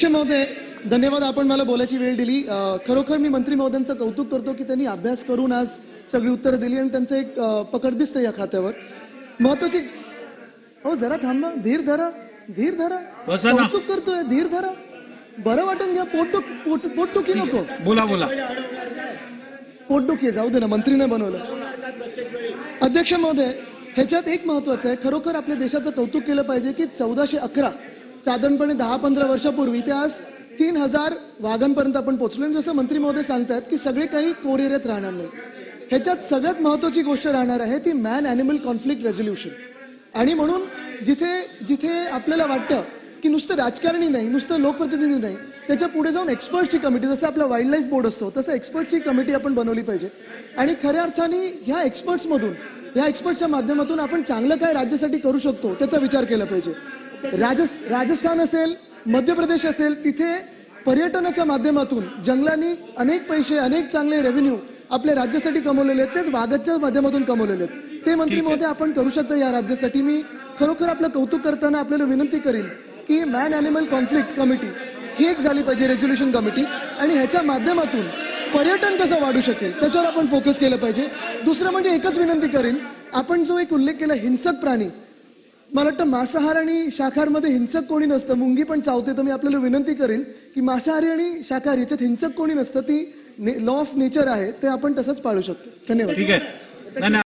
अध्यक्ष महोदय धन्यवाद आपण मला बोलायची वेळ दिली. खरोखर मी मंत्री महोदयांचं कौतुक करतो की त्यांनी अभ्यास करून आज सगळी उत्तरं दिली आणि त्यांचं एक पकड दिसतं या खात्यावर. महत्वाची हो जरा थांबा. धीर धरा. धीर धरा. कौतुक करतोय. धीर धरा. बरं वाटून घ्या. पोटदुख पोट पोटदुखी नको. बोला बोला. पोटदुखी जाऊ दे ना. मंत्रीने बनवलं. अध्यक्ष महोदय ह्याच्यात एक महत्वाचं आहे. खरोखर आपल्या देशाचं कौतुक केलं पाहिजे की चौदाशे अकरा साधारणपणे दहा पंधरा वर्षापूर्वी ते आज तीन हजार वाघांपर्यंत आपण पोहोचलो आणि जसं मंत्री महोदय सांगतात की सगळे काही कोर एरियात राहणार नाही. ह्याच्यात सगळ्यात महत्वाची गोष्ट राहणार आहे ती मॅन अॅनिमल कॉन्फ्लिक्ट रेझोल्युशन आणि म्हणून जिथे जिथे आपल्याला वाटतं की नुसतं राजकारणी नाही नुसतं लोकप्रतिनिधी नाही त्याच्या पुढे जाऊन एक्सपर्टची कमिटी जसं आपला वाईल्ड लाईफ बोर्ड असतो तसं एक्सपर्टची कमिटी आपण बनवली पाहिजे. आणि खऱ्या अर्थाने ह्या एक्सपर्ट्समधून ह्या एक्सपर्टच्या माध्यमातून आपण चांगलं काय राज्यासाठी करू शकतो त्याचा विचार केला पाहिजे. राजस राजस्थान असेल मध्य प्रदेश असेल तिथे पर्यटनाच्या माध्यमातून जंगलांनी अनेक पैसे अनेक चांगले रेव्हेन्यू आपल्या राज्यासाठी कमवलेले आहेत. तेच वाघाच्या माध्यमातून कमवलेले आहेत. ते मंत्री महोदय आपण करू शकता या राज्यासाठी. मी खरोखर आपलं कौतुक करताना आपल्याला विनंती करीन की मॅन अॅनिमल कॉन्फ्लिक्ट कमिटी ही एक झाली पाहिजे रेझोल्युशन कमिटी आणि ह्याच्या माध्यमातून पर्यटन कसं वाढू शकेल त्याच्यावर आपण फोकस केलं पाहिजे. दुसरं म्हणजे एकच विनंती करीन. आपण जो एक उल्लेख केला हिंसक प्राणी मला वाटतं मांसाहार आणि शाकाहारमध्ये हिंसक कोणी नसतं. मुंगी पण चावते तर मी आपल्याला विनंती करेन की मांसाहारी आणि शाकाहार याच्यात हिंसक कोणी नसतं. ती लॉ ऑफ नेचर आहे ते आपण तसंच पाळू शकतो. धन्यवाद. ठीक आहे.